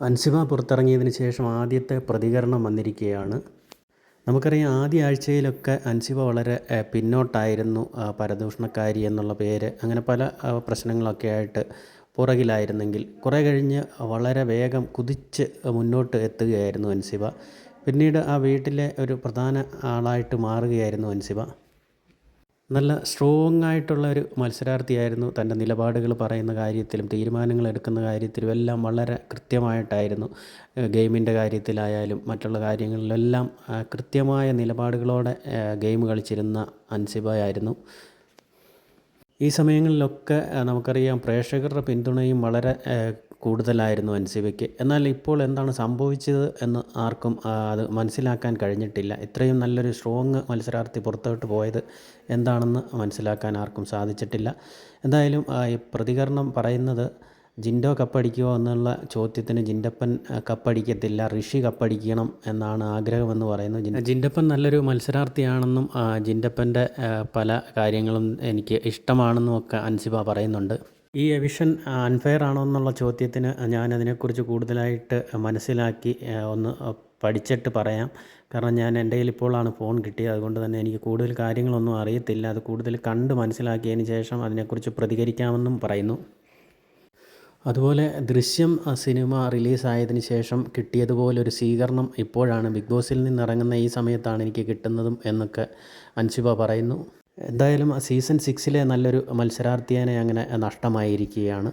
അൻസിബ പുറത്തിറങ്ങിയതിന് ശേഷം ആദ്യത്തെ പ്രതികരണം വന്നിരിക്കുകയാണ്. നമുക്കറിയാം ആദ്യ ആഴ്ചയിലൊക്കെ അൻസിബ വളരെ പിന്നോട്ടായിരുന്നു പരദൂഷണക്കാരി എന്നുള്ള പേര്. അങ്ങനെ പല പ്രശ്നങ്ങളൊക്കെ ആയിട്ട് പുറകിലായിരുന്നെങ്കിൽ കുറേ കഴിഞ്ഞ് വളരെ വേഗം കുതിച്ച് മുന്നോട്ട് എത്തുകയായിരുന്നു അൻസിബ പിന്നീട് ആ വീട്ടിലെ ഒരു പ്രധാന ആളായിട്ട് മാറുകയായിരുന്നു അൻസിബ നല്ല സ്ട്രോങ് ആയിട്ടുള്ള ഒരു മത്സരാർത്ഥിയായിരുന്നു. തന്റെ നിലപാടുകൾ പറയുന്ന കാര്യത്തിലും തീരുമാനങ്ങൾ എടുക്കുന്ന കാര്യത്തിലും എല്ലാം വളരെ കൃത്യമായിട്ടായിരുന്നു. ഗെയിമിന്റെ കാര്യത്തിലായാലും മറ്റുള്ള കാര്യങ്ങളിലെല്ലാം കൃത്യമായ നിലപാടുകളോടെ ഗെയിം കളിച്ചിരുന്ന അൻസിബയായിരുന്നു. ഈ സമയങ്ങളിലൊക്കെ നമുക്കറിയാം പ്രേക്ഷകരുടെ പിന്തുണയും വളരെ കൂടുതലായിരുന്നു എൻ സി ബിക്ക്. എന്നാൽ ഇപ്പോൾ എന്താണ് സംഭവിച്ചത് എന്ന് ആർക്കും അത് മനസ്സിലാക്കാൻ കഴിഞ്ഞിട്ടില്ല. ഇത്രയും നല്ലൊരു സ്ട്രോങ് മത്സരാർത്ഥി പുറത്തോട്ട് പോയത് എന്താണെന്ന് മനസ്സിലാക്കാൻ ആർക്കും സാധിച്ചിട്ടില്ല. എന്തായാലും ഈ പ്രതികരണം പറയുന്നത് ജിൻഡോ കപ്പടിക്കുമോ എന്നുള്ള ചോദ്യത്തിന് ജിൻഡപ്പൻ കപ്പടിക്കത്തില്ല ഋഷി കപ്പടിക്കണം എന്നാണ് ആഗ്രഹമെന്ന് പറയുന്നത് ജിൻ- ജിൻഡപ്പൻ നല്ലൊരു മത്സരാർത്ഥിയാണെന്നും ജിൻഡപ്പന്റെ പല കാര്യങ്ങളും എനിക്ക് ഇഷ്ടമാണെന്നും ഒക്കെ അൻസിബ പറയുന്നുണ്ട്. ഈ എവിഷൻ അൺഫെയർ ആണോ എന്നുള്ള ചോദ്യത്തിന് ഞാൻ അതിനെക്കുറിച്ച് കൂടുതലായിട്ട് മനസ്സിലാക്കി ഒന്ന് പഠിച്ചിട്ട് പറയാം. കാരണം ഞാൻ എന്റെ കയ്യിൽ ഇപ്പോഴാണ് ഫോൺ കിട്ടിയത്. അതുകൊണ്ട് തന്നെ എനിക്ക് കൂടുതൽ കാര്യങ്ങളൊന്നും അറിയത്തില്ല. അത് കൂടുതൽ കണ്ട് മനസ്സിലാക്കിയതിന് ശേഷം അതിനെക്കുറിച്ച് പ്രതികരിക്കാമെന്നും പറയുന്നു. അതുപോലെ ദൃശ്യം സിനിമ റിലീസായതിനു ശേഷം കിട്ടിയതുപോലെ ഒരു സ്വീകരണം ഇപ്പോഴാണ് ബിഗ് ബോസിൽ നിന്ന് ഇറങ്ങുന്ന ഈ സമയത്താണ് എനിക്ക് കിട്ടുന്നതും എന്നൊക്കെ അൻഷുബ പറയുന്നു. എന്തായാലും സീസൺ സിക്സിലെ നല്ലൊരു മത്സരാർത്ഥിയെ അങ്ങനെ നഷ്ടമായിരിക്കുകയാണ്.